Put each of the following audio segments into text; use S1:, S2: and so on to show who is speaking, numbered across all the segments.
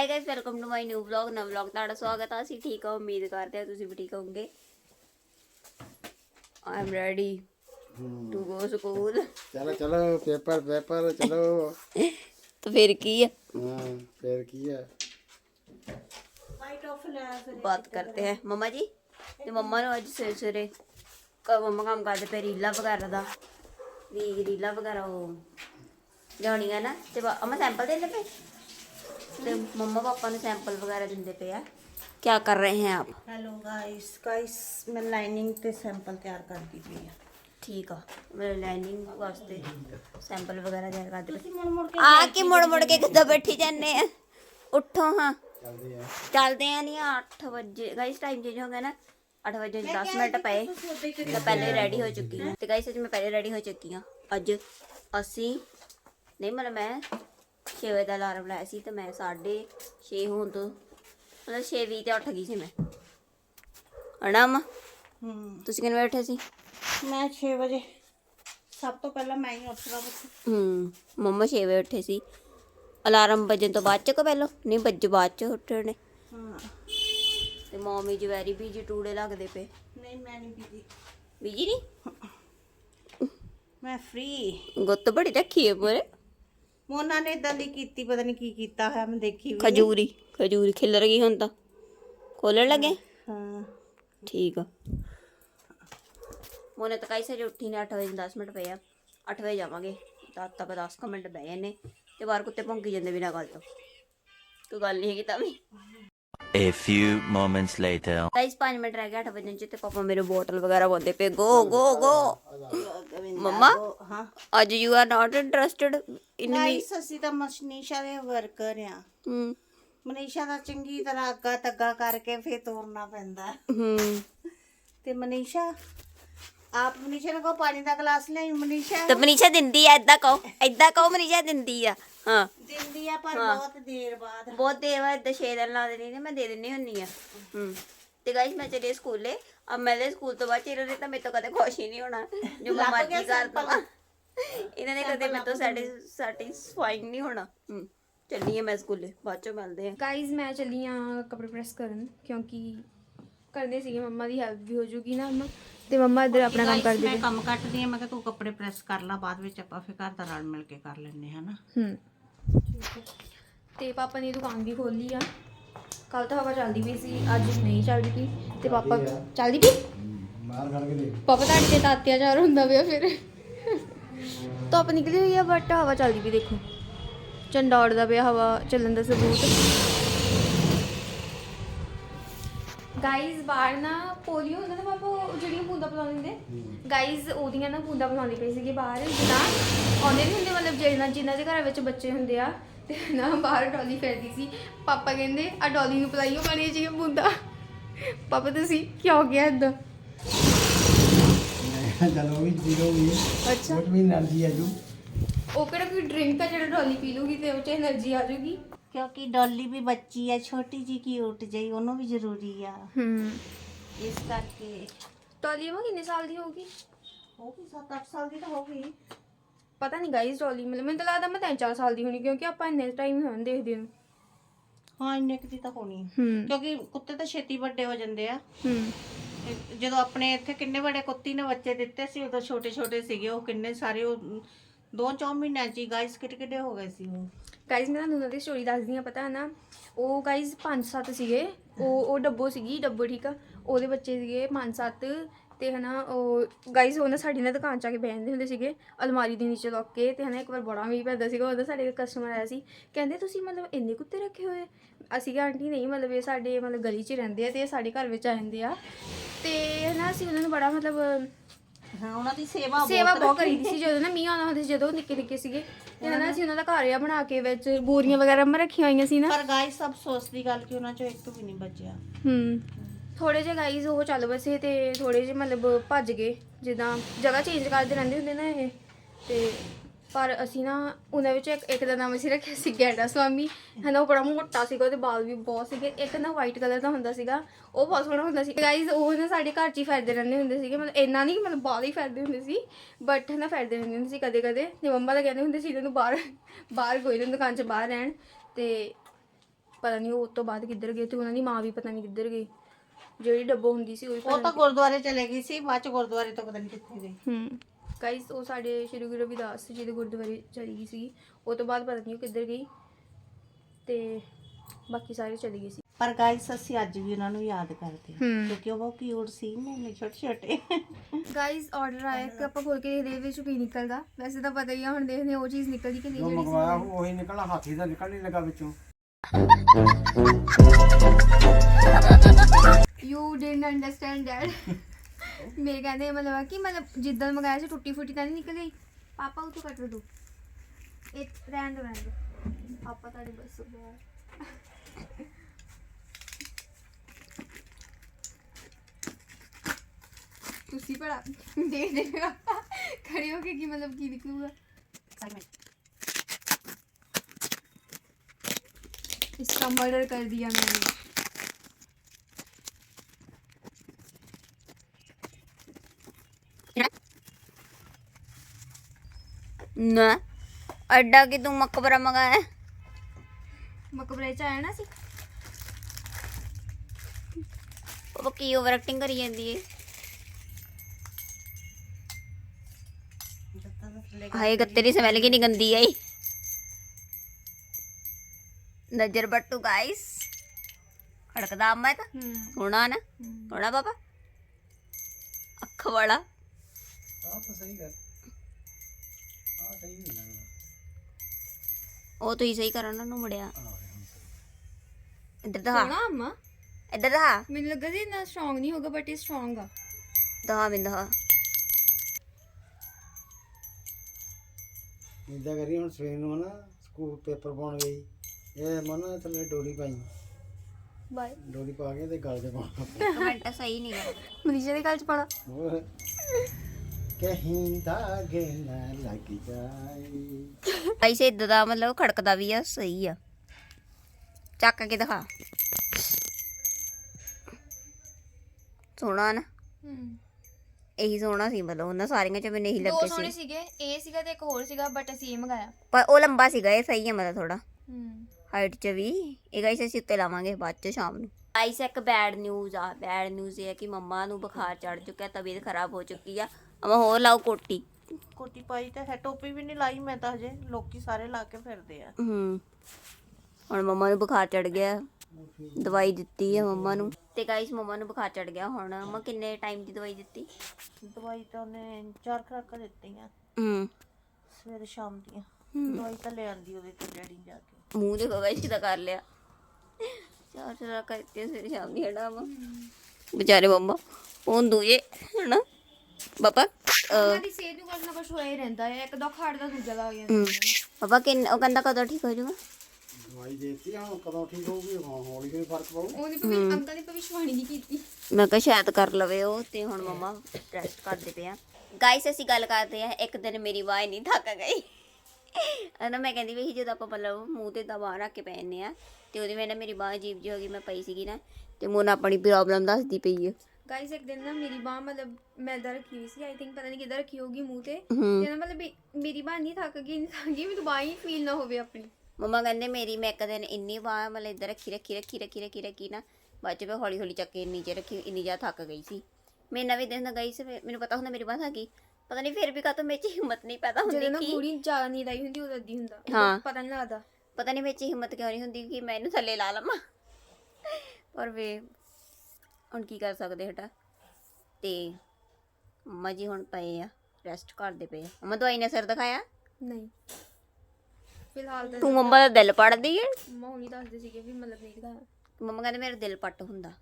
S1: Hi guys welcome to my new vlog ਨਵ vlog ਤੁਹਾਡਾ ਸਵਾਗਤ ਆ। ਅਸੀਂ ਠੀਕ ਆ ਉਮੀਦ ਕਰਦੇ ਆ ਤੁਸੀਂ ਵੀ ਠੀਕ ਹੋਵੋਗੇ। I ready to go school
S2: ਚਲੋ ਚਲੋ ਪੇਪਰ ਪੇਪਰ ਚਲੋ।
S1: ਤਾਂ ਫਿਰ ਕੀ
S2: ਆ? ਫਿਰ ਕੀ ਆ?
S1: ਬਾਤ ਕਰਤੇ ਹੈ ਮਮਾ ਜੀ ਤੇ ਮਮਾ ਨੂੰ ਅੱਜ ਸਵੇਰੇ ਸਵੇਰੇ ਕ- ਮੰਮਾ ਕੰਮ ਕਰਦੇ ਪਏ ਰੀਲਾ ਵਗੈਰਾ ਦਾ। ਵੀ ਰੀਲਾ ਵਗੈਰਾ ਉਹ ਲਿਆਉਣੀਆਂ ਨਾ। ਤੇ ਅਮਾ ਸੈਂਪਲ ਦੇ ਲੈ ਪਏ? ਤੇ ਮੰਮਾ ਪਾਪਾ ਨੂੰ ਸੈਂਪਲ ਵਗੈਰਾ ਦਿੰਦੇ ਪਏ ਆ ਕੀ ਕਰ ਰਹੇ हैं आप
S3: ਹੈਲੋ ਗਾਇਸ ਗਾਇਸ ਮੈਂ ਲਾਈਨਿੰਗ ਤੇ ਸੈਂਪਲ ਤਿਆਰ ਕਰਦੀ ਪਈ ਆ
S1: ਠੀਕ ਆ ਮੇਰੇ ਲਾਈਨਿੰਗ ਵਾਸਤੇ ਸੈਂਪਲ ਵਗੈਰਾ ਤਿਆਰ ਕਰਦੇ
S3: ਤੁਸੀਂ ਮੁੜ ਮੁੜ ਕੇ
S1: ਆ ਕੇ ਮੁੜ ਮੁੜ ਕੇ ਕਿੱਦਾਂ ਬੈਠੀ ਜਾਂਦੇ ਆ ਉੱਠੋ ਹਾਂ
S2: ਚੱਲਦੇ ਆ
S1: ਚੱਲਦੇ ਆ ਨਹੀਂ 8 ਵਜੇ ਗਾਇਸ ਟਾਈਮ ਚੇਂਜ ਹੋ ਗਿਆ ਨਾ 8 ਵਜੇ 10 ਮਿੰਟ ਪਏ ਮੈਂ ਪਹਿਲੇ ਰੈਡੀ ਹੋ ਚੁੱਕੀ ਹਾਂ ਤੇ ਗਾਇਸ ਅੱਜ ਮੈਂ ਪਹਿਲੇ ਰੈਡੀ ਹੋ ਚੁੱਕੀ ਹਾਂ ਅੱਜ ਅਸੀਂ ਨਹੀਂ ਮਤਲਬ ਮੈਂ 6 ਵਜੇ ਦਾ ਅਲਾਰਮ ਲਾਇਆ ਸੀ ਤੇ ਮੈਂ 6:30 ਹੋਣ ਤੋਂ ਮਤਲਬ 6:20 ਤੇ ਉੱਠ ਗਈ ਸੀ ਮੈਂ। ਅਣਮ
S3: ਹੂੰ।
S1: ਤੁਸੀਂ ਕਿੰਨੇ ਵਜੇ ਉੱਠੇ ਸੀ?
S3: ਮੈਂ 6 ਵਜੇ। ਸਭ ਤੋਂ ਪਹਿਲਾਂ ਮੈਂ ਹੀ ਉੱਠਦਾ ਬਸ
S1: ਹੂੰ ਮੰਮਾ 6 ਵਜੇ ਉੱਠੇ ਸੀ। ਅਲਾਰਮ ਵੱਜਣ ਤੋਂ ਬਾਅਦ ਚ ਕੋ ਪਹਿਲਾਂ। ਨਹੀਂ ਵੱਜ ਬਾਅਦ ਚ ਉੱਠੇ ਨੇ
S3: ਹਾਂ।
S1: ਤੇ ਮੌਮੀ ਜੀ ਵੈਰੀ ਬੀਜੀ ਟੂੜੇ ਲੱਗਦੇ ਪਏ।
S3: ਨਹੀਂ ਮੈਂ ਨਹੀਂ ਬੀਜੀ।
S1: ਬੀਜੀ ਨਹੀਂ
S3: ਮੈਂ ਫ੍ਰੀ।
S1: ਗੁੱਤ ਬੜੀ ਰੱਖੀ ਹੈ ਮੋਰੇ
S3: ਮੋਨਾ ਨੇ ਇਦਾਂ ਦੀ ਕੀਤੀ ਪਤਾ ਨਹੀਂ ਕੀ ਕੀਤਾ ਹੋਇਆ ਮੈਂ ਦੇਖੀ ਵੀ।
S1: ਖਜੂਰੀ ਖਜੂਰੀ ਖਿਲਰ ਗਈ ਹੁਣ ਤਾਂ। ਖੋਲਣ ਲੱਗੇ?
S3: ਹਾਂ।
S1: ਠੀਕ ਆ। ਮੋਨੇ ਤਾਂ ਕਾਈ ਸਜੇ ਉੱਠੀ ਨੇ 8 ਵਜੇ 10 ਮਿੰਟ ਪਏ ਆ। 8 ਵਜੇ ਜਾਵਾਂਗੇ। ਤਦ ਤੱਕ 10 ਕੁ ਮਿੰਟ ਬਹਿ ਜਾਂਦੇ। ਤੇ ਬਾਹਰ ਕੁੱਤੇ ਭੌਂਕੀ ਜਾਂਦੇ ਬਿਨਾਂ ਗੱਲ ਤੋਂ। ਕੋਈ ਗੱਲ ਨਹੀਂ ਹੈਗੀ ਤਾਂ ਵੀ।
S4: A few moments later.
S1: Guys 5 minute ਰਹਿ ਗਏ 8 ਵਜੇ ਚ ਤੇ ਪਾਪਾ ਮੇਰੇ ਬੋਟਲ ਵਗੈਰਾ ਪਾਉਂਦੇ ਪਏ। ਗੋ ਗੋ ਗੋ ਮੰਮਾ
S3: ਹਾਂ
S1: ਅੱਜ you are not interested in me
S3: guys ਅਸੀਂ ਤਾਂ ਮਨੀਸ਼ਾ ਦੇ ਵਰਕਰ ਆ।
S1: ਹੂੰ।
S3: ਮਨੀਸ਼ਾ ਦਾ ਚੰਗੀ ਤਰ੍ਹਾਂ ਅੱਗਾ ਤੱਗਾ ਕਰਕੇ ਫੇਰ ਤੋਰਨਾ ਪੈਂਦਾ।
S1: ਹੂੰ।
S3: ਤੇ ਮਨੀਸ਼ਾ ਆਪ ਮਨੀਸ਼ਾ ਨੂੰ ਕੋ ਪਾਣੀ ਦਾ ਗਲਾਸ ਲੈ ਮਨੀਸ਼ਾ।
S1: ਤੇ ਮਨੀਸ਼ਾ ਦਿੰਦੀ ਆ ਏਦਾਂ ਕਹੋ ਏਦਾਂ ਕਹੋ ਮਨੀਸ਼ਾ ਦਿੰਦੀ ਆ। ਹਾਂ।
S3: ਦਿੰਦੀ ਆ ਪਰ ਬਹੁਤ ਦੇਰ ਬਾਅਦ।
S1: ਬਹੁਤ ਦੇਰ ਬਾਅਦ ਏਦਾਂ ਛੇ ਦਿਨ ਲਾ ਦੇਣੀ ਨੇ ਮੈਂ ਦੇ ਦਿੰਨੀ ਹੁੰਨੀ ਆ। ਹੂੰ। ਤੇ ਗਾਇਸ ਮੈਂ ਚਲੇ ਸਕੂਲੇ। ਅਬ ਮੈਂ ਲੈ ਸਕੂਲ ਤੋਂ ਬਾਅਦ ਚਿਰ ਨੇ ਤਾਂ ਮੇਰੇ ਤੋਂ ਕਦੇ ਖੁਸ਼ ਹੀ ਨਹੀਂ ਹੋਣਾ ਜੋ ਮੈਂ
S3: ਲੱਭ ਗਿਆ
S1: ਮਰਜ਼ੀ ਕਰ
S3: sample।
S1: ਦਵਾਂ। ਇਹਨਾਂ ਨੇ ਕਦੇ ਮੇਰੇ ਤੋਂ ਸੈਟੀਸਫਾਈਡ ਨਹੀਂ ਹੋਣਾ। ਹੂੰ। ਚੱਲੀ ਆ ਮੈਂ ਸਕੂਲੇ ਬਾਅਦ ਚੋਂ ਮਿਲਦੇ ਆ।
S5: ਗਾਈਜ਼ ਮੈਂ ਚੱਲੀ ਆ ਕੱਪੜੇ ਪ੍ਰੈਸ ਕਰਨ ਕਿਉਂਕਿ ਕਰਦੇ ਸੀਗੇ ਮੰਮਾ ਦੀ ਹੈਲਪ ਵੀ ਹੋ ਜੂਗੀ ਨਾ ਮੰਮਾ। ਤੇ ਮੰਮਾ ਇੱਧਰ ਆਪਣਾ ਕੰਮ ਕਰਦੇ
S3: ਮੈਂ ਕੰਮ ਕੱਟਦੀ ਆ ਮੈਂ ਕਿਹਾ ਤੂੰ ਕੱਪੜੇ ਪ੍ਰੈਸ ਕਰ ਲਾ ਬਾਅਦ ਵਿੱਚ ਆਪਾਂ ਫੇਰ ਘਰ ਦਾ ਰਲ ਮਿਲ ਕੇ ਕਰ ਲੈਣੇ ਹਨਾ
S5: ਹੂੰ। ਤੇ ਪਾਪਾ ਨੇ ਦੁਕਾਨ ਵੀ ਖੋਲੀ ਆ। ਕੱਲ ਤਾਂ ਹਵਾ ਚੱਲਦੀ ਪਈ ਸੀ ਅੱਜ ਨਹੀਂ ਚੱਲਦੀ ਪਈ। ਤੇ ਪਾਪਾ ਚੱਲਦੀ ਪਈ?
S2: ਮਾਰ ਖੜ ਕੇ ਦੇਖ।
S5: ਪਾਪਾ ਤੁਹਾਡੇ ਤੇ ਤਾਂ ਅਤਿਆਚਾਰ ਹੁੰਦਾ ਪਿਆ ਫਿਰ। ਧੁੱਪ ਨਿਕਲੀ ਹੋਈ ਆ ਬਟ ਹਵਾ ਚੱਲਦੀ ਪਈ ਦੇਖੋ। ਝੰਡਾ ਉੱਡਦਾ ਪਿਆ ਹਵਾ ਚੱਲਣ ਦਾ ਸਬੂਤ। ਗਾਈਜ਼ ਬਾਹਰ ਨਾ ਪੋਲੀਓ ਹੁੰਦਾ ਨਾ ਪਾਪਾ ਬੂੰਦਾ ਬਣਾਉਣ ਦਿੰਦੇ? ਗਾਈਜ਼ ਉਹਦੀਆਂ ਨਾ ਬੂੰਦਾ ਬਣਾਉਣੀ ਪਈ ਸੀਗੀ ਬਾਹਰ ਜਿੱਦਾਂ ਆਉਂਦੇ ਨਹੀਂ ਹੁੰਦੇ ਮਤਲਬ ਜਿਹਨਾਂ ਜਿਨ੍ਹਾਂ ਦੇ ਘਰਾਂ ਵਿੱਚ ਬੱਚੇ ਹੁੰਦੇ ਆ ਤੇ ਨਾ ਬਾਹਰ ਡੋਲੀ ਫਿਰਦੀ ਸੀ। ਪਾਪਾ ਕਹਿੰਦੇ ਆ ਡੋਲੀ ਨੂੰ ਪਲਾਈਓ ਪਾਣੀ ਜੀ ਬੂੰਦਾ। ਪਾਪਾ ਤੁਸੀਂ ਕੀ ਹੋ ਗਿਆ ਇਦਾਂ
S2: ਚਲੋ ਵੀ ਜੀਰੋ ਵੀ।
S5: ਅੱਛਾ।
S2: ਉਹ ਵੀ એનર્ਜੀ ਆ ਜੂ?
S5: ਉਹ ਕਿਹੜਾ ਕੋਈ ਡਰਿੰਕ ਆ ਜਿਹੜਾ ਡੋਲੀ ਪੀ ਲੂਗੀ ਤੇ ਉਹ ਚ એનર્ਜੀ ਆ ਜੂਗੀ?
S3: ਕਿਉਂਕਿ ਡੋਲੀ ਵੀ ਬੱਚੀ ਆ ਛੋਟੀ ਜੀ ਕੀ ਉੱਟ ਜਾਈ ਉਹਨੂੰ ਵੀ ਜ਼ਰੂਰੀ ਆ।
S5: ਹੂੰ।
S3: ਇਸ ਕਰਕੇ
S5: ਡੋਲੀ ਮਾ ਕਿੰਨੇ ਸਾਲ ਦੀ ਹੋਊਗੀ
S3: ਹੋ ਗਈ 7-8 ਸਾਲ ਦੀ ਤਾਂ ਹੋ ਗਈ
S5: ਪਤਾ ਨਹੀਂ ਗਾਈਸ ਡੋਲੀ ਮਤਲਬ ਮੈਨੂੰ ਤਾਂ ਲੱਗਦਾ ਮੈਂ 3-4 ਸਾਲ ਦੀ ਹੋਣੀ ਕਿਉਂਕਿ ਆਪਾਂ ਇੰਨੇ ਟਾਈਮ ਹੋਣ ਦੇਖਦੇ ਨੂੰ
S3: ਹਾਂ ਇੰਨੇ ਕੁ ਦੀ ਤਾਂ ਹੋਣੀ
S5: ਹੂੰ
S3: ਕਿਉਂਕਿ ਕੁੱਤੇ ਤਾਂ ਛੇਤੀ ਵੱਡੇ ਹੋ ਜਾਂਦੇ ਆ
S5: ਹੂੰ
S3: ਤੇ ਜਦੋਂ ਆਪਣੇ ਇੱਥੇ ਕਿੰਨੇ ਵੱਡੇ ਕੁੱਤੀ ਨੇ ਬੱਚੇ ਦਿੱਤੇ ਸੀ ਉਦੋਂ ਛੋਟੇ ਛੋਟੇ ਸੀਗੇ ਉਹ ਕਿੰਨੇ ਸਾਰੇ ਉਹ ਦੋ ਚੌ ਮਹੀਨਿਆਂ ਚ ਹੀ ਗਾਇਸ ਕਿੱਡੇ ਕਿੱਡੇ ਹੋ ਗਏ ਸੀ ਉਹ।
S5: ਗਾਈਸ ਮੈਂ ਤੁਹਾਨੂੰ ਉਹਨਾਂ ਦੀ ਸਟੋਰੀ ਦੱਸਦੀ ਆ ਪਤਾ ਹੈ ਨਾ? ਉਹ ਗਾਈਸ 5-7 ਸੀਗੇ। ਉਹ ਉਹ ਡੱਬੋ ਸੀਗੀ, ਡੱਬੋ ਠੀਕ ਆ? ਉਹਦੇ ਬੱਚੇ ਸੀਗੇ 5-7 ਤੇ ਹਨਾ, ਉਹ ਗਾਈਸ ਉਹ ਨਾ ਸਾਡੀ ਨਾ ਦੁਕਾਨ ਚ ਆ ਕੇ ਬਹਿੰਦੇ ਹੁੰਦੇ ਸੀਗੇ, ਅਲਮਾਰੀ ਦੇ ਨੀਚੇ ਲੁੱਕ ਕੇ ਤੇ ਹਨਾ, ਇੱਕ ਵਾਰ ਬੜਾ ਮੀਂਹ ਪੈਂਦਾ ਸੀਗਾ, ਉਹਦਾ ਸਾਡੇ ਕਸਟਮਰ ਆਇਆ ਸੀ। ਕਹਿੰਦੇ, ਤੁਸੀਂ ਮਤਲਬ ਇੰਨੇ ਕੁੱਤੇ ਰੱਖੇ ਹੋਏ? ਅਸੀਂ ਕਿਹਾ, ਆਂਟੀ ਨਹੀਂ, ਮਤਲਬ ਇਹ ਸਾਡੇ ਮਤਲਬ ਗਲੀ 'ਚ ਹੀ ਰਹਿੰਦੇ ਆ ਤੇ ਇਹ ਸਾਡੇ ਘਰ ਵਿੱਚ ਆ ਜਾਂਦੇ ਆ। ਤੇ ਹਨਾ, ਅਸੀਂ ਉਹਨਾਂ ਨੂੰ ਬੜਾ ਮਤਲਬ
S3: ਹਾਂ ਉਹਨਾਂ ਦੀ ਸੇਵਾ
S5: ਸੇਵਾ ਬਹੁਤ ਕਰੀਦੀ ਸੀ ਜਦੋਂ ਨਾ ਮੀਂਹ ਆਉਂਦਾ ਹੁੰਦਾ ਸੀ ਜਦੋਂ ਨਿੱਕੇ ਨਿੱਕੇ ਸੀਗੇ। ਤੇ ਹਨਾ ਅਸੀਂ ਉਹਨਾਂ ਦਾ ਘਰ ਆ ਬਣਾ ਕੇ ਵਿੱਚ ਬੋਰੀਆਂ ਵਗੈਰਾ ਮੈਂ ਰੱਖੀਆਂ ਹੋਈਆਂ ਸੀ ਨਾ।
S3: ਪਰ ਗਾਇਸ ਸਭ ਸੋਚ ਦੀ ਗੱਲ ਕਿ ਉਹਨਾਂ ਚੋਂ ਇੱਕ ਵੀ ਨਹੀਂ ਬਚਿਆ।
S5: ਹੂੰ। ਥੋੜੇ ਜਿਹੇ ਗਾਈਜ਼ ਉਹ ਚੱਲ ਬਸੇ ਤੇ ਥੋੜੇ ਜਿਹੇ ਮਤਲਬ ਭੱਜ ਗਏ। ਜਿੱਦਾਂ ਜਗ੍ਹਾ ਚੇਂਜ ਕਰਦੇ ਰਹਿੰਦੇ ਹੁੰਦੇ ਨਾ ਇਹ। ਤੇ ਪਰ ਅਸੀਂ ਨਾ ਉਹਨਾਂ ਵਿੱਚ ਇੱਕ ਇੱਕ ਦਾ ਨਾਮ ਅਸੀਂ ਰੱਖਿਆ ਸੀ ਗੈਂਡਾ ਸਵਾਮੀ। ਹਨਾ ਉਹ ਬੜਾ ਮੋਟਾ ਸੀਗਾ ਉਹਦੇ ਵਾਲ ਵੀ ਬਹੁਤ ਸੀਗੇ। ਇੱਕ ਨਾ ਵਾਈਟ ਕਲਰ ਦਾ ਹੁੰਦਾ ਸੀਗਾ ਉਹ ਬਹੁਤ ਸੋਹਣਾ ਹੁੰਦਾ ਸੀ। ਗਾਈਜ਼ ਉਹ ਨਾ ਸਾਡੇ ਘਰ 'ਚ ਹੀ ਫਿਰਦੇ ਰਹਿੰਦੇ ਹੁੰਦੇ ਸੀਗੇ। ਮਤਲਬ ਇੰਨਾ ਨਹੀਂ ਕਿ ਮਤਲਬ ਬਾਹਰ ਹੀ ਫਿਰਦੇ ਹੁੰਦੇ ਸੀ ਬਟ ਨਾ ਫਿਰਦੇ ਰਹਿੰਦੇ ਹੁੰਦੇ ਸੀ ਕਦੇ ਕਦੇ। ਤੇ ਮੰਮਾ ਤਾਂ ਕਹਿੰਦੇ ਹੁੰਦੇ ਸੀ ਇਹਨਾਂ ਨੂੰ ਬਾਹਰ ਬਾਹਰ ਕੋਈ ਨਾ ਦੁਕਾਨ 'ਚ ਬਾਹਰ ਰਹਿਣ। ਤੇ ਪਤਾ ਨਹੀਂ ਉਹ ਉਸ ਤੋਂ ਬਾਅਦ ਕਿੱਧਰ ਗਏ ਤੇ ਉਹਨਾਂ ਦੀ ਮਾਂ ਵੀ ਪਤਾ ਨਹੀਂ ਕਿੱਧਰ ਗਈ। ਜਿਹੜੀ ਡੱਬੋ ਹੁੰਦੀ ਸੀ ਉਹ ਵੀ
S3: ਉਹ ਤਾਂ ਗੁਰਦੁਆਰੇ ਚਲੇ ਗਈ ਸੀ ਬਾਅਦ ਚ ਗੁਰਦੁਆਰੇ ਤੋਂ ਪਤਾ ਨਹੀਂ ਕਿੱਥੇ ਗਈ।
S5: ਹੂੰ। ਗਾਇਸ ਉਹ ਸਾਡੇ ਸ਼੍ਰੀ ਗੁਰੂ ਰਵਿਦਾਸ ਜੀ ਦੇ ਗੁਰਦੁਆਰੇ ਚਲੀ ਗਈ ਸੀ ਉਹ ਤੋਂ ਬਾਅਦ ਪਤਾ ਨਹੀਂ ਉਹ ਕਿੱਧਰ ਗਈ ਤੇ ਬਾਕੀ ਸਾਰੇ ਚਲੇ ਗਏ ਸੀ।
S3: ਪਰ ਗਾਇਸ ਅਸੀਂ ਅੱਜ ਵੀ ਉਹਨਾਂ ਨੂੰ ਯਾਦ ਕਰਦੇ ਹਾਂ
S5: ਹੂੰ।
S3: ਕਿਉਂਕਿ ਉਹ ਬਹੁਤ ਕਿਊਟ ਸੀ ਨੇ ਛੋਟੇ ਛੋਟੇ।
S5: ਗਾਇਸ ਆਰਡਰ ਆਇਆ ਕਿ ਆਪਾਂ ਖੋਲ ਕੇ ਦੇਖਦੇ ਵਿੱਚ ਕੀ ਨਿਕਲਦਾ। ਵੈਸੇ ਤਾਂ ਪਤਾ ਹੀ ਆ ਹੁਣ ਦੇਖਦੇ ਹਾਂ ਉਹ ਚੀਜ਼ ਨਿਕਲਦੀ ਕਿ ਨਹੀਂ ਜਿਹੜੀ
S2: ਮੰਗਵਾਇਆ ਉਹੀ ਨਿਕਲਣਾ ਹਾਥੀ ਦਾ ਨਿਕਲ ਨਹੀਂ ਲੱਗਾ ਵਿੱਚੋਂ।
S5: ਯੂ ਡਿਡਨਟ ਅੰਡਰਸਟੈਂਡ ਦੈਟ मेरे कहने मतलब कि मतलब जिद्दन मंगाया टूटी फूटी तो नहीं निकली पापा को कट दो। रहन हो गया। कि मतलब की निकलूँगा। इसका मर्डर कर दिया मैंने।
S1: ਨਾ। ਐਡਾ ਕਿ ਤੂੰ ਮਕਬਰਾ ਮੰਗਾਇਆ?
S5: ਮਕਬਰੇ ਚ ਆਇਆ ਨਾ ਸੀ।
S1: ਉਹ ਕੀ ਓਵਰ ਐਕਟਿੰਗ ਕਰੀ ਜਾਂਦੀ ਏ? ਹਾਏ ਗੱਤੇ ਦੀ ਸਮੈਲ ਕਿੰਨੀ ਗੰਦੀ ਆਈ। ਨਜ਼ਰ ਬੱਟੂ ਗਾਇਸ ਖੜਕਦਾ ਅੰਮਾ ਤਾਂ।
S5: ਹੂੰ।
S1: ਸੋਹਣਾ ਨਾ। ਸੋਹਣਾ ਬਾਬਾ। ਅੱਖ ਵਾਲਾ।
S2: ਆਹ ਤਾਂ ਸਹੀ ਗੱਲ। ਸਹੀ ਨਹੀਂ ਲੱਗਦਾ
S1: ਉਹ ਤੁਸੀਂ ਸਹੀ ਕਰਨ ਉਹਨਾਂ ਨੂੰ ਮੁੜਿਆ।
S2: ਆਹ ਹੁਣ ਸਹੀ।
S1: ਇੱਧਰ ਦਿਖਾ।
S5: ਸੋਹਣਾ ਅੰਮਾ।
S1: ਇੱਧਰ ਦਿਖਾ।
S5: ਮੈਨੂੰ ਲੱਗਾ ਸੀ ਇੰਨਾ ਸਟਰੋਂਗ ਨਹੀਂ ਹੋਗਾ ਬਟ ਇਹ ਸਟਰੋਂਗ ਆ।
S1: ਦਿਖਾ ਮੈਨੂੰ ਦਿਖਾ।
S2: ਏਦਾਂ ਕਰੀ ਹੁਣ ਸਵੇਰ ਨੂੰ ਨਾ ਸਕੂਲ ਪੇਪਰ ਪਾਉਣ ਗਈ। ਇਹ ਮਨ ਥੱਲੇ ਡੋਰੀ ਪਾਈ।
S5: ਬਾਏ।
S2: ਡੋਰੀ ਪਾ ਕੇ ਤੇ ਗਲ ਤੇ ਪਾਉਣਾ।
S1: ਕਮੈਂਟ ਸਹੀ ਨਹੀਂ ਗਾ।
S5: ਮਨੀਸ਼ਾ ਦੇ ਗੱਲ ਚ ਪਾਣਾ
S2: ਹੋਰ। ਕਹੀਂ ਦਾਗੇ ਨਾ ਲੱਗ ਜਾਏ।
S1: ਗਾਇਸ ਇਦਾਂ ਦਾ ਮਤਲਬ ਖੜਕਦਾ ਵੀ ਆ ਸਹੀ ਆ। ਚੱਕ ਕੇ ਦਿਖਾ। ਸੋਹਣਾ ਨਾ।
S5: ਹੂੰ।
S1: ਇਹੀ ਸੋਹਣਾ ਸੀ ਮਤਲਬ ਉਹਨਾਂ ਸਾਰੀਆਂ ਚ ਮੈਨੂੰ ਇਹੀ
S5: ਦੋ
S1: ਲੱਗੇ
S5: ਸੋਹਣੇ
S1: ਸੀ
S5: ਸੀਗੇ ਇਹ ਸੀਗਾ ਤੇ ਇੱਕ ਹੋਰ ਸੀਗਾ ਬਟ ਅਸੀਂ ਇਹ ਮੰਗਾਇਆ।
S1: ਪਰ ਉਹ ਲੰਬਾ ਸੀਗਾ ਇਹ ਸਹੀ ਹੈ ਮਤਲਬ ਥੋੜਾ
S5: ਹੂੰ।
S1: ਹਾਈਟ ਚ ਵੀ। ਇਹ ਗਾਇਸ ਅਸੀਂ ਉੱਤੇ ਲਾਵਾਂਗੇ ਬਾਅਦ ਚ ਸ਼ਾਮ ਨੂੰ। ਗਾਇਸ ਇੱਕ ਬੈਡ ਨਿਊਜ਼ ਆ। ਬੈਡ ਨਿਊਜ਼ ਇਹ ਹੈ ਕਿ ਮੰਮਾ ਨੂੰ ਬੁਖਾਰ ਚੜ ਚੁੱਕਿਆ ਤਬੀਅਤ ਖਰਾਬ ਹੋ ਚੁੱਕੀ ਆ। ਅਮਾ ਹੋਰ ਲਾਓ ਕੋਟੀ।
S3: ਕੋਟੀ ਪਾਈ ਤਾਂ ਹੈ ਟੋਪੀ ਵੀ ਨਹੀਂ ਲਾਈ ਮੈਂ ਤਾਂ ਹਜੇ ਲੋਕੀ ਸਾਰੇ ਲਾ ਕੇ ਫਿਰਦੇ ਆ।
S1: ਹੂੰ। ਹੁਣ ਮੰਮਾ ਨੂੰ ਬੁਖਾਰ ਚੜ ਗਿਆ। ਦਵਾਈ ਦਿੱਤੀ ਹੈ ਮੰਮਾ ਨੂੰ। ਤੇ ਗਾਇਸ ਮੰਮਾ ਨੂੰ ਬੁਖਾਰ ਚੜ ਗਿਆ ਹੁਣ। ਮੰਮਾ ਕਿੰਨੇ ਟਾਈਮ ਦੀ ਦਵਾਈ ਦਿੱਤੀ?
S3: ਦਵਾਈ ਤਾਂ ਉਹਨੇ ਚਾਰ ਖਰਾਕਾਂ ਦਿੱਤੀਆਂ।
S1: ਹੂੰ।
S3: ਸਵੇਰੇ ਸ਼ਾਮ ਦੀਆਂ। ਦਵਾਈ ਤਾਂ ਲੈ ਆਂਦੀ ਉਹਦੇ ਤੇ ਡੈਡੀ ਜਾ ਕੇ।
S1: ਮੂੰਹ ਦੇਖੋ ਗਾਇਸ ਕਿਦਾਂ ਕਰ ਲਿਆ। ਚਾਰ ਚਾਰ ਕਰਕੇ ਸਵੇਰੇ ਸ਼ਾਮ ਦੀ ਹੜਾ ਵਾ ਵਿਚਾਰੇ ਮੰਮਾ ਉਹ ਦੂਏ ਹਨਾ? ਪਾਪਾ
S5: ਉਹਨਾਂ ਦੀ ਸਿਹਤ ਨੂੰ ਕੁਝ ਨਾ ਕੁਝ ਹੋਇਆ ਹੀ ਰਹਿੰਦਾ ਹੈ ਇੱਕ ਦਾ ਖਾੜ ਦਾ ਦੂਜਾ ਦਾ ਹੋ। ਜਾਂਦਾ
S1: ਹਮ, ਪਾਪਾ ਕਿੰਨ ਉਹ ਕਹਿੰਦਾ ਕਦੋਂ ਠੀਕ ਹੋ ਜਾਊਗਾ?
S2: ਦਵਾਈ ਦੇਤੀ ਹੁਣ ਕਦੋਂ ਠੀਕ ਹੋਊਗੀ ਹੁਣ ਹੌਲੀ ਹੌਲੀ ਫ਼ਰਕ ਪਊ।
S5: ਉਹਨੇ ਭਵਿ ਅੰਕਲ ਨੇ ਭਵਿਸ਼ਵਾਣੀ ਨਹੀਂ ਕੀਤੀ।
S1: ਮੈਂ ਕਿਹਾ ਸ਼ਾਇਦ ਕਰ ਲਵੇ ਉਹ ਤੇ ਹੁਣ ਮੰਮਾ ਰੈਸਟ ਕਰਦੇ ਪਏ ਆ। ਗਾਇਸ ਅਸੀਂ ਗੱਲ ਕਰਦੇ ਆ ਇੱਕ ਦਿਨ ਮੇਰੀ ਵਾਹ ਨਹੀਂ ਥੱਕ ਗਈ। ਅਨਾ ਮੈਂ ਕਹਿੰਦੀ ਵੀ ਜਦੋਂ ਆਪਾਂ ਮਤਲਬ ਮੂੰਹ ਤੇ ਦਬਾ ਰੱਖ ਕੇ ਪੈਨੇ ਆ ਤੇ ਉਹਦੀ ਵਜ੍ਹਾ ਨਾਲ ਮੇਰੀ ਬਾਹ ਅਜੀਬ ਜਿਹੀ ਹੋ ਗਈ ਮੈਂ ਪਈ ਸੀਗੀ ਨਾ ਤੇ ਮੋਨਾ ਆਪਣੀ ਪ੍ਰੋਬਲਮ ਦੱਸਦੀ ਪਈ ਹੈ
S5: ਗਾਇਸ ਇੱਕ ਦਿਨ ਨਾ ਮੇਰੀ ਬਾਹ ਮਤਲਬ ਮੈਂ ਇਧਰ ਰੱਖੀ ਹੋਈ ਸੀ ਆਈ ਥਿੰਕ ਪਤਾ ਨਹੀਂ ਕਿੱਧਰ ਰੱਖੀ ਹੋਗੀ ਮੂੰਹ ਤੇ।
S1: ਹੂੰ।
S5: ਤੇ ਨਾ ਮਤਲਬ ਵੀ ਮੇਰੀ ਬਾਹ ਨਹੀਂ ਥੱਕ ਗਈ ਨਹੀਂ ਥੱਕ ਗਈ ਮੈਨੂੰ ਬਾਹ ਹੀ ਫੀਲ ਨਾ ਹੋਵੇ ਆਪਣੀ।
S1: ਮੰਮਾ ਕਹਿੰਦੇ ਮੇਰੀ ਮੈਂ ਇੱਕ ਦਿਨ ਇੰਨੀ ਬਾਹ ਮਤਲਬ ਇੱਧਰ ਰੱਖੀ ਰੱਖੀ ਰੱਖੀ ਰੱਖੀ ਰੱਖੀ ਰੱਖੀ ਨਾ ਬਾਅਦ ਚ ਮੈਂ ਹੌਲੀ ਹੌਲੀ ਚੱਕ ਕੇ ਨੀਚੇ ਰੱਖੀ ਇੰਨੀ ਜ਼ਿਆਦਾ ਥੱਕ ਗਈ ਸੀ। ਮੈਂ ਨਵੇਂ ਦਿਨ ਦਾ ਗਈ ਸੀ ਫਿਰ ਮੈਨੂੰ ਪਤਾ ਹੁੰਦਾ ਮੇਰੀ ਬਾਹ ਥੱਕੀ ਪਤਾ ਨਹੀਂ ਫਿਰ ਵੀ ਕਾਤੋਂ ਮੇਰੇ ਚ ਹਿੰਮਤ ਨਹੀਂ ਪੈਦਾ
S5: ਜਦੋਂ
S1: ਹੁੰਦੀ
S5: ਨਾ
S1: ਕਿ
S5: ਪੂਰੀ ਜ਼ਿਆਦਾ ਨੀਂਦ ਆਈ ਹੁੰਦੀ ਉਦੋਂ ਅੱਧੀ ਹੁੰਦਾ। ਉਦੋਂ
S1: ਹਾਂ।
S5: ਪਤਾ ਨਹੀਂ ਲੱਗਦਾ।
S1: ਪਤਾ ਨਹੀਂ ਵਿੱਚ ਹਿੰਮਤ ਕਿਉਂ ਨਹੀਂ ਹੁੰਦੀ ਕਿ ਮੈਂ ਇਹਨੂੰ ਥੱਲੇ ਲਾ ਲਵਾਂ। ਪਰ ਵੇ ਹੁਣ ਕੀ ਕਰ ਸਕਦੇ ਹਟਾ ਤੇ ਮੰਮਾ ਜੀ ਹੁਣ ਪਏ ਆ ਰੈਸਟ ਕਰਦੇ ਪਏ ਆ। ਮੰਮਾ ਦਵਾਈ ਨੇ ਸਿਰ ਦਿਖਾਇਆ?
S5: ਨਹੀਂ। ਫਿਲਹਾਲ ਤਾਂ
S1: ਤੂੰ ਮੰਮਾ ਦਾ ਦਿਲ ਪੜਦੀ ਏ?
S5: ਮੰਮਾ ਹੁਣੀ ਦੱਸਦੇ ਸੀਗੇ ਵੀ ਮਤਲਬ ਨਹੀਂ ਦਿਖਾਇਆ।
S1: ਮੰਮਾ ਕਹਿੰਦੇ ਮੇਰਾ ਦਿਲ ਪੱਟ ਹੁੰਦਾ।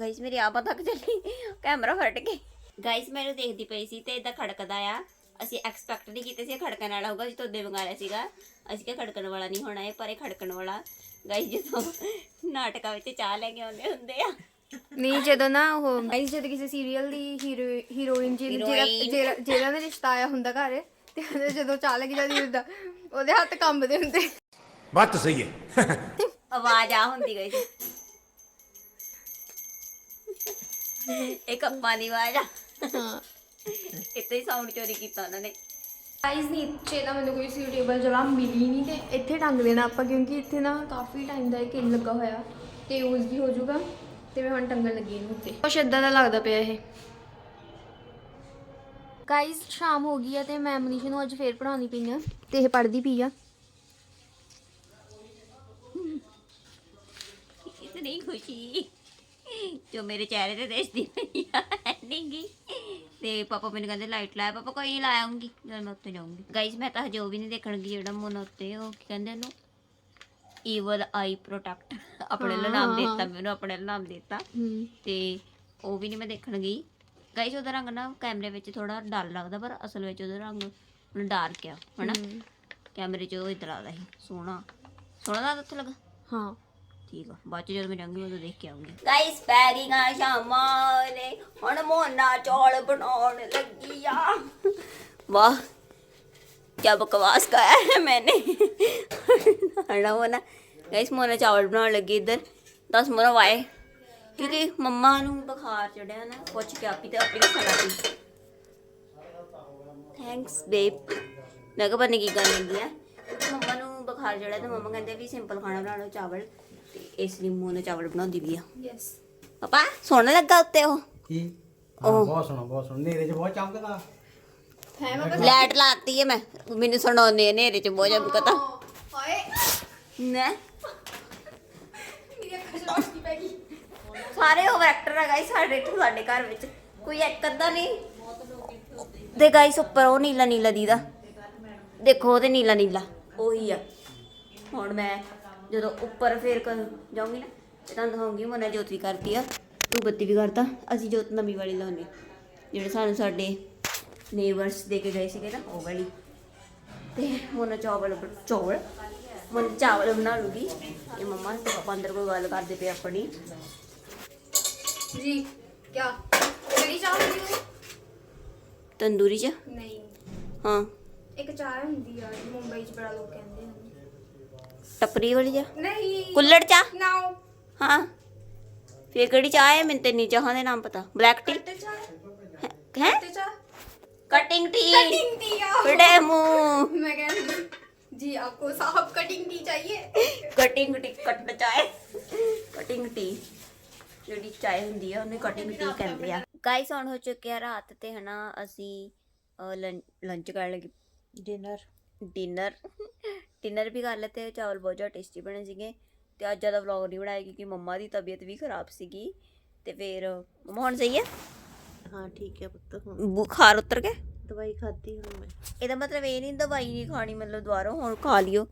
S1: ਗਾਇਸ ਮੇਰੀ ਆਪ ਤੱਕ ਚੱਲੀ। ਕੈਮਰਾ ਫਟ ਕੇ। ਗਾਇਸ ਮੈਨੂੰ ਦੇਖਦੀ ਪਈ ਸੀ ਤੇ ਇਦਾਂ ਖੜਕਦਾ ਆ। ਅਸੀਂ ਐਕਸਪੈਕਟ ਨਹੀਂ ਕੀਤੇ ਸੀ ਇਹ ਖੜਕਣ ਵਾਲਾ ਹੋਊਗਾ ਜਿੱਦੋਂ ਦੇ ਮੰਗਾ ਲਿਆ ਸੀਗਾ। ਅਸੀਂ ਕਿ ਖੜਕਣ ਵਾਲਾ ਨਹੀਂ ਹੋਣਾ ਇਹ ਪਰ ਇਹ ਖੜਕਣ ਵਾਲਾ। ਗਾਈਸ ਜਦੋਂ ਨਾਟਕਾਂ ਵਿੱਚ ਚਾਹ ਲੈ ਕੇ ਆਉਂਦੇ ਹੁੰਦੇ ਆ।
S5: ਨਹੀਂ ਜਦੋਂ ਨਾ ਉਹ ਗਾਈਸ ਜਦੋਂ ਕਿਸੇ ਸੀਰੀਅਲ ਦੀ ਹੀਰੋ ਹੀਰੋਇਨ ਜਿਹੜਾ ਜਿਹੜਾ ਦਾ ਰਿਸ਼ਤਾ ਆਇਆ ਹੁੰਦਾ ਘਰ ਤੇ ਉਹਦੇ ਜਦੋਂ ਚਾਹ ਲੱਗੀ ਜਾਂਦੀ ਹੁੰਦਾ ਉਹਦੇ ਹੱਥ ਕੰਬਦੇ ਹੁੰਦੇ।
S6: ਬਾਤ ਸਹੀ ਹੈ।
S1: ਆਵਾਜ਼ ਆ ਹੁੰਦੀ ਗਈ ਇੱਕ ਅੱਪਾ ਦੀ ਆਵਾਜ਼ ਆ।
S5: ਹਾਂ।
S1: ਇੱਥੇ ਸਾਊਂਡ ਚੋਰੀ ਕੀਤਾ ਉਹਨਾਂ ਨੇ।
S5: ਗਾਈਜ਼ ਨੀਚੇ ਨਾ ਮੈਨੂੰ ਕੋਈ ਸੂਟੇਬਲ ਜਗ੍ਹਾ ਮਿਲੀ ਨਹੀਂ ਤੇ ਇੱਥੇ ਟੰਗ ਦੇਣਾ ਆਪਾਂ ਕਿਉਂਕਿ ਇੱਥੇ ਨਾ ਕਾਫੀ ਟਾਈਮ ਦਾ ਇਹ ਕਿੱਲ ਲੱਗਾ ਹੋਇਆ ਤੇ ਯੂਜ਼ ਵੀ ਹੋ ਜਾਊਗਾ ਤੇ ਮੈਂ ਹੁਣ ਟੰਗਣ ਲੱਗੀ ਇਹਨੂੰ ਉੱਤੇ। ਕੁਛ ਇਦਾਂ ਦਾ ਲੱਗਦਾ ਪਿਆ ਇਹ। ਗਾਈਜ਼ ਸ਼ਾਮ ਹੋ ਗਈ ਆ ਤੇ ਮੈਂ ਮਨੀਸ਼ ਨੂੰ ਅੱਜ ਫੇਰ ਪੜਾਉਣੀ ਪਈ ਆ ਤੇ ਇਹ ਪੜਦੀ ਪਈ ਆ।
S1: ਇਤਨੀ ਖੁਸ਼ੀ। ਜੋ ਮੇਰੇ ਚਿਹਰੇ ਤੇ ਦੇਖਦੀ ਨਹੀਂ ਆ ਨਹੀਂ ਤੇ ਪਾਪਾ ਮੈਨੂੰ ਕਹਿੰਦੇ ਲਾਈਟ ਲਾਇਆ। ਪਾਪਾ ਕੋਈ ਨਹੀਂ ਲਾਉਂਗੀ ਜਦ ਮੈਂ ਉੱਤੇ ਜਾਊਂਗੀ। ਗਾਈਸ ਮੈਂ ਤਾਂ ਹਜੇ ਉਹ ਵੀ ਨਹੀਂ ਦੇਖਣਗੀ ਜਿਹੜਾ ਮੋਨ ਉੱਤੇ। ਉਹ ਕੀ ਕਹਿੰਦੇ ਉਹਨੂੰ? ਈਵਲ ਆਈ ਪ੍ਰੋਟੈਕਟ ਆਪਣੇ ਲਈ ਨਾਮ ਦਿੱਤਾ ਮੈਨੂੰ ਆਪਣੇ ਲਈ ਨਾਮ ਦਿੱਤਾ। ਤੇ ਉਹ ਵੀ ਨਹੀਂ ਮੈਂ ਦੇਖਣਗੀ ਗਾਈਸ ਉਹਦਾ ਰੰਗ ਨਾ ਕੈਮਰੇ ਵਿੱਚ ਥੋੜਾ ਡਲ ਲੱਗਦਾ ਪਰ ਅਸਲ ਵਿੱਚ ਉਹਦਾ ਰੰਗ ਡਾਰਕ ਆ ਹਨਾ? ਕੈਮਰੇ 'ਚ ਉਹ ਇਤਰਾ ਲੱਗਦਾ ਸੀ ਸੋਹਣਾ। ਸੋਹਣਾ ਲੱਗਦਾ ਉੱਥੇ ਲੱਗਾ?
S5: ਹਾਂ।
S1: ਠੀਕ ਆ, ਬਾਅਦ ਚ ਜਦੋਂ ਮੈਂ ਜਾਊਂਗੀ ਉਦੋਂ ਦੇਖ ਕੇ ਆਉਂਗੀ ਗਾਇਸ ਪੈਰੀਆਂ ਸ਼ਾਮਾਂ ਨੇ, ਹੁਣ ਮੋਨਾ ਚੌਲ ਬਣਾਉਣ ਲੱਗੀ ਆ। ਵਾਹ ਕੀ ਬਕਵਾਸ ਕਰਾਇਆ ਹੈ ਮੈਨੇ। ਹਣਾ ਹੋਣਾ ਗਾਇਸ ਮੋਨਾ ਚਾਵਲ ਬਣਾਉਣ ਲੱਗੀ ਇੱਧਰ। ਦਸ ਮੋਨਾ ਵਾਏ ਕਿਉਂਕਿ ਮੰਮਾ ਨੂੰ ਬੁਖਾਰ ਚੜਿਆ ਨਾ, ਪੁੱਛ ਕੇ ਆਪੀ ਤੇ ਆਪਣੀ ਖਾਣਾ ਪੀ ਥੈਂਕਸ ਬੇਬ ਮੈਂ ਕਿਹਾ ਬੰਨੇ ਕੀ ਕਰਨ ਲੱਗੀ ਆ। ਮੰਮਾ ਨੂੰ ਬੁਖਾਰ ਚੜਿਆ ਤੇ ਮੰਮਾ ਕਹਿੰਦੇ ਵੀ ਸਿੰਪਲ ਖਾਣਾ ਬਣਾ ਲਓ ਚਾਵਲ। ਤੇ ਇਸ ਲਈ ਮੋਨਾ ਚਾਵਲ ਬਣਾਉਂਦੀ ਵੀ ਆ।
S5: ਯੈਸ
S1: ਪਾਪਾ ਸੋਹਣਾ ਲੱਗਾ ਉੱਤੇ ਉਹ।
S2: ਕੀ? ਹਾਂ ਬਹੁਤ ਸੋਹਣਾ ਬਹੁਤ ਸੋਹਣਾ। ਨੇਰੇ 'ਚ ਬਹੁਤ ਚਮਕਦਾ।
S5: ਹੈ ਮੈਂ
S1: ਲਾਈਟ ਲਾਤੀ ਹੈ ਮੈਂ। ਮੈਨੂੰ ਸੁਣਾਉਂਦੇ ਹਨੇਰੇ ਚ ਬਹੁਤ ਚਮਕਦਾ।
S5: ਹਾਏ।
S1: ਨਾ।
S5: ਮੇਰੀ ਅੱਖਾਂ 'ਚ ਰੋਸ਼ਨੀ ਪੈ ਗਈ।
S1: ਸਾਰੇ ਉਹ ਐਕਟਰ ਆ ਗਾਈ ਸਾਡੇ ਇੱਥੇ ਸਾਡੇ ਘਰ ਵਿੱਚ। ਕੋਈ ਇੱਕ ਅੱਧਾ ਨਹੀਂ। ਦੇ ਗਾਈਸ ਉੱਪਰ ਉਹ ਨੀਲਾ ਨੀਲਾ ਦੀਦਾ। ਦੇਖੋ ਉਹਦੇ ਨੀਲਾ ਨੀਲਾ ਉਹੀ ਆ। ਹੁਣ ਮੈਂ ਜਦੋਂ ਉੱਪਰ ਫੇਰ ਕਰ ਜਾਊਂਗੀ ਨਾ ਤੇ ਤੁਹਾਨੂੰ ਦਿਖਾਉਂਗੀ ਮਨਾ ਜੋਤ ਵੀ ਕਰਤੀ ਆ। ਤੂੰ ਬੱਤੀ ਵੀ ਕਰਤਾ ਅਸੀਂ ਜੋਤ ਨਵੀਂ ਵਾਲੀ ਲਾਉਨੇ ਜਿਹੜੇ ਸਾਨੂੰ ਸਾਡੇ ਨੇਬਰਸ ਦੇ ਕੇ ਗਏ ਸੀਗੇ ਨਾ ਉਹ ਵਾਲੀ। ਤੇ ਮੋਨਾ ਚਾਵਲ ਚੌਲ ਮੋਨਾ ਚਾਵਲ ਬਣਾ ਲੂਗੀ ਇਹ ਮੰਮਾ ਤੇ ਪਾਪਾ ਅੰਦਰ ਕੋਈ ਗੱਲ ਕਰਦੇ ਪਏ ਆਪਣੀ।
S5: ਜੀ ਕੀ ਕਿਹੜੀ ਚਾਹ ਹੁੰਦੀ ਹੈ
S1: ਤੰਦੂਰੀ ਚ
S5: ਨਹੀਂ।
S1: ਹਾਂ।
S5: ਇੱਕ ਚਾਹ ਹੁੰਦੀ ਆ ਮੁੰਬਈ 'ਚ ਬੜਾ ਲੋਕ ਕਹਿੰਦੇ ਹਨ
S1: ਟੱਪਰੀ ਵਾਲੀ ਆ?
S5: ਨਹੀਂ।
S1: ਕੁੱਲੜ ਚਾਹ?
S5: ਨਾਓ
S1: ਹਾਂ। ਫੇਰ ਕਿਹੜੀ ਚਾਹ ਹੈ? ਮੈਨੂੰ ਤੇ ਚਾਹਾਂ ਦੇ ਨਾਮ ਪਤਾ। ਬਲੈਕ ਟੀ ਹੈ? ਕਟਿੰਗ ਟੀ
S5: ਕਟਿੰਗ ਟੀ ਆ।
S1: ਫੜੇ ਮੂੰਹ।
S5: ਮੈਂ ਕਹਿੰਦੀ ਜੀ ਆਪਕੋ ਸਾਹਬ ਕਟਿੰਗ ਟੀ ਚਾਹੀਏ।
S1: ਕਟਿੰਗ ਟੀ ਕੱਟ ਚਾਹ। ਕਟਿੰਗ ਟੀ ਜਿਹੜੀ ਚਾਹੀ ਹੁੰਦੀ ਆ ਉਹਨੂੰ ਕਟਿੰਗ ਟੀ ਕਹਿੰਦੇ ਆ। ਗਾਇਸ ਹੁਣ ਹੋ ਚੁੱਕਿਆ ਰਾਤ ਤੇ ਹਨਾ? ਅਸੀਂ ਲੰਚ ਕਰਨ ਲੱਗੇ।
S3: ਡਿਨਰ
S1: ਡਿਨਰ ਡਿਨਰ ਵੀ ਕਰ ਲਿਆ ਤੇ ਚਾਵਲ ਬਹੁਤ ਜ਼ਿਆਦਾ ਟੇਸਟੀ ਬਣੇ ਸੀਗੇ ਤੇ ਅੱਜ ਜ਼ਿਆਦਾ ਵਲੌਗ ਨਹੀਂ ਬਣਾਇਆ ਕਿਉਂਕਿ ਮੰਮਾ ਦੀ ਤਬੀਅਤ ਵੀ ਖਰਾਬ ਸੀਗੀ ਤੇ ਫਿਰ ਮੰਮਾ ਹੁਣ ਸਹੀ ਹੈ?
S3: ਹਾਂ ਠੀਕ ਹੈ ਪੁੱਤ ਹੁਣ।
S1: ਬੁਖਾਰ ਉਤਰ ਗਿਆ
S3: ਦਵਾਈ ਖਾਧੀ ਹੁਣ ਮੈਂ।
S1: ਇਹਦਾ ਮਤਲਬ ਇਹ ਨਹੀਂ ਦਵਾਈ ਨਹੀਂ ਖਾਣੀ ਮਤਲਬ ਦੁਬਾਰਾ ਹੁਣ ਖਾ ਲਿਓ।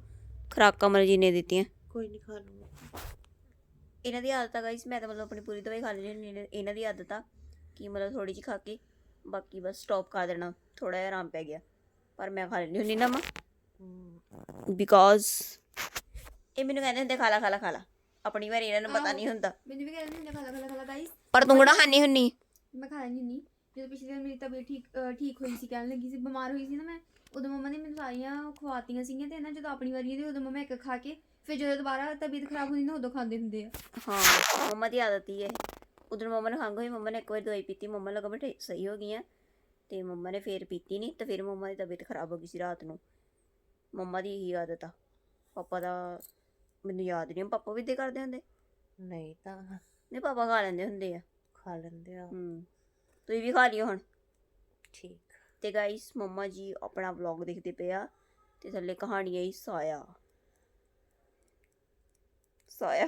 S1: ਖਰਾਕਾਂ ਮਰ ਜੀ ਨੇ ਦਿੱਤੀਆਂ।
S3: ਕੋਈ ਨਹੀਂ ਖਾ ਲੂੰਗਾ।
S1: ਇਹਨਾਂ ਦੀ ਆਦਤ ਆ ਗਾਈਸ ਮੈਂ ਤਾਂ ਮਤਲਬ ਆਪਣੀ ਪੂਰੀ ਦਵਾਈ ਖਾ ਲੈਣੀ। ਇਹਨਾਂ ਦੀ ਆਦਤ ਆ ਕਿ ਮਤਲਬ ਥੋੜੀ ਜਿਹੀ ਖਾ ਕੇ ਬਾਕੀ ਬਸ ਸਟਾਪ ਕਰ ਦੇਣਾ। ਥੋੜਾ ਜਿਹਾ ਆਰਾਮ ਪੈ ਗਿਆ। ਪਰ ਮੈਂ ਖਾ ਲੈਣੀ ਹੁੰਦੀ ਨਾ ਮਾਂ ਬਿਕੋਜ਼ ਇਹ ਮੈਨੂੰ ਕਹਿੰਦੇ ਹੁੰਦੇ ਖਾ ਲਾ ਖਾ ਆਪਣੀ ਵਾਰੀ ਇਹਨਾਂ ਨੂੰ ਪਤਾ ਨਹੀਂ ਹੁੰਦਾ।
S5: ਮੈਨੂੰ ਵੀ ਕਹਿੰਦੇ ਹੁੰਦੇ ਖਾ ਲਾ ਖਾ ਲਾ
S1: ਪਰ ਤੂੰ ਕਿਹੜਾ ਖਾਣੀ ਹੁੰਨੀ?
S5: ਮੈਂ ਖਾਣੀ ਹੁੰਨੀ। ਜਦੋਂ ਪਿਛਲੇ ਦਿਨ ਮੇਰੀ ਤਬੀਅਤ ਠੀਕ ਠੀਕ ਹੋਈ ਸੀ ਕਹਿਣ ਲੱਗੀ ਸੀ ਬਿਮਾਰ ਹੋਈ ਸੀ ਨਾ ਮੈਂ ਉਦੋਂ ਮਮਾ ਨੇ ਮੈਨੂੰ ਸਾਰੀਆਂ ਖਵਾਤੀਆਂ ਸੀਗੀਆਂ ਤੇ ਨਾ ਜਦੋਂ ਆਪਣੀ ਵਾਰੀ ਇਹਦੇ ਉਦੋਂ ਮਮਾ ਇੱਕ ਖਾ ਕੇ ਫਿਰ ਜਦੋਂ ਦੁਬਾਰਾ ਤਬੀਅਤ ਖਰਾਬ ਹੁੰਦੀ ਨਾ ਉਦੋਂ ਖਾਂਦੇ ਹੁੰਦੇ ਆ।
S1: ਹਾਂ ਮਮਾ ਦੀ ਆਦਤ ਹੀ ਹੈ। ਉਦੋਂ ਮਮਾ ਨੂੰ ਖੰਗ ਹੋਈ ਮਮਾ ਨੇ ਇੱਕ ਵਾਰ ਦਵਾਈ ਪੀਤੀ ਮਮਾ ਲੱਗਾ ਬਟ ਸਹੀ ਹੋ ਗਈਆਂ। ਤੇ ਮਮਾ ਨੇ ਫੇਰ ਪੀਤੀ ਨਹੀਂ ਤੇ ਫਿਰ ਮਮਾ ਦੀ ਤਬੀਅਤ ਖਰਾਬ ਹੋ ਗਈ ਸੀ ਰਾਤ ਨੂੰ। ਮੰਮਾ ਦੀ ਇਹੀ ਆਦਤ ਆ। ਪਾਪਾ ਦਾ ਮੈਨੂੰ ਯਾਦ ਨਹੀਂ ਪਾਪਾ ਵੀ ਦੇ ਕਰਦੇ ਹੁੰਦੇ।
S3: ਨਹੀਂ ਤਾਂ
S1: ਨਹੀਂ ਪਾਪਾ ਖਾ ਲੈਂਦੇ ਹੁੰਦੇ ਆ।
S3: ਖਾ ਲੈਂਦੇ ਆ।
S1: ਹੂੰ ਤੁਸੀਂ ਵੀ ਖਾ ਲਿਓ ਹੁਣ।
S3: ਠੀਕ।
S1: ਤੇ ਗਾਇਸ ਮੰਮਾ ਜੀ ਆਪਣਾ ਵਲੌਗ ਦੇਖਦੇ ਪਏ ਆ ਤੇ ਥੱਲੇ ਕਹਾਣੀ ਆਈ ਸਾਇਆ। ਸਾਇਆ।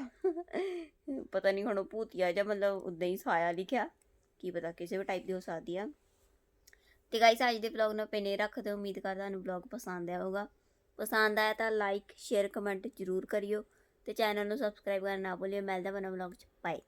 S1: ਪਤਾ ਨਹੀਂ ਹੁਣ ਉਹ ਭੂਤੀਆ ਜਾਂ ਮਤਲਬ ਉਦਾਂ ਹੀ ਸਾਇਆ ਲਿਖਿਆ। ਕੀ ਪਤਾ ਕਿਸੇ ਵੀ ਟਾਈਪ ਦੀ ਹੋ ਸਕਦੀ ਆ। ਤੇ ਗਾਇਸ ਅੱਜ ਦੇ ਵਲੌਗ ਨੂੰ ਪੇਨੇ ਰੱਖਦੇ ਉਮੀਦ ਕਰਦਾ ਤੁਹਾਨੂੰ ਵਲੌਗ ਪਸੰਦ ਆਇਆ ਹੋਗਾ ਪਸੰਦ ਆਇਆ ਤਾਂ ਲਾਈਕ ਸ਼ੇਅਰ ਕਮੈਂਟ ਜ਼ਰੂਰ ਕਰਿਓ ਤੇ ਚੈਨਲ ਨੂੰ ਸਬਸਕ੍ਰਾਈਬ ਕਰਨਾ ਨਾ ਭੁੱਲਿਓ। ਮਿਲਦਾ ਬਣਾ ਵਲੌਗ ਚ। ਬਾਏ